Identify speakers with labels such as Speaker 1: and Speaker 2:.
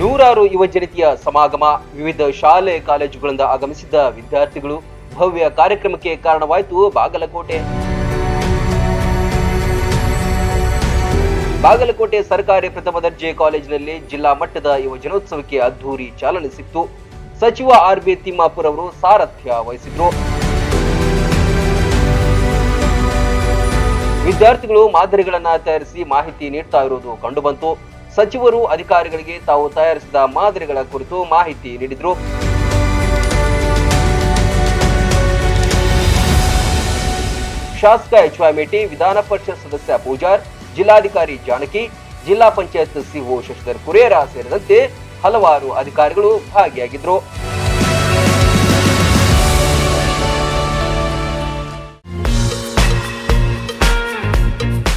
Speaker 1: ನೂರಾರು ಯುವ ಜನತೆಯ ಸಮಾಗಮ, ವಿವಿಧ ಶಾಲೆ, ಕಾಲೇಜುಗಳಿಂದ ಆಗಮಿಸಿದ್ದ ವಿದ್ಯಾರ್ಥಿಗಳು ಭವ್ಯ ಕಾರ್ಯಕ್ರಮಕ್ಕೆ ಕಾರಣವಾಯಿತು ಬಾಗಲಕೋಟೆ. ಬಾಗಲಕೋಟೆ ಸರ್ಕಾರಿ ಪ್ರಥಮ ದರ್ಜೆ ಕಾಲೇಜಿನಲ್ಲಿ ಜಿಲ್ಲಾ ಮಟ್ಟದ ಯುವ ಜನೋತ್ಸವಕ್ಕೆ ಅದ್ದೂರಿ ಚಾಲನೆ ಸಿಕ್ತು ಸಚಿವ ಆರ್ ಬಿ ತಿಮ್ಮಾಪುರ್ ಅವರು ಸಾರಥ್ಯ ವಹಿಸಿದ್ರು. ವಿದ್ಯಾರ್ಥಿಗಳು ಮಾದರಿಗಳನ್ನ ತಯಾರಿಸಿ ಮಾಹಿತಿ ನೀಡ್ತಾ ಇರುವುದು ಕಂಡುಬಂತು. ಸಚಿವರು ಅಧಿಕಾರಿಗಳಿಗೆ ತಾವು ತಯಾರಿಸಿದ ಮಾದರಿಗಳ ಕುರಿತು ಮಾಹಿತಿ ನೀಡಿದರು. ಶಾಸಕ ಎಚ್ ಮೇಟಿ ವಿಧಾನ ಪರಿಷತ್ ಸದಸ್ಯ ಪೂಜಾರ್, ಜಿಲ್ಲಾಧಿಕಾರಿ ಜಾನಕಿ, ಜಿಲ್ಲಾ ಪಂಚಾಯತ್ ಸಿಒ ಶಶಿಧರ್ ಕುರೇರ ಸೇರಿದಂತೆ ಹಲವಾರು ಅಧಿಕಾರಿಗಳು ಭಾಗಿಯಾಗಿದ್ರು.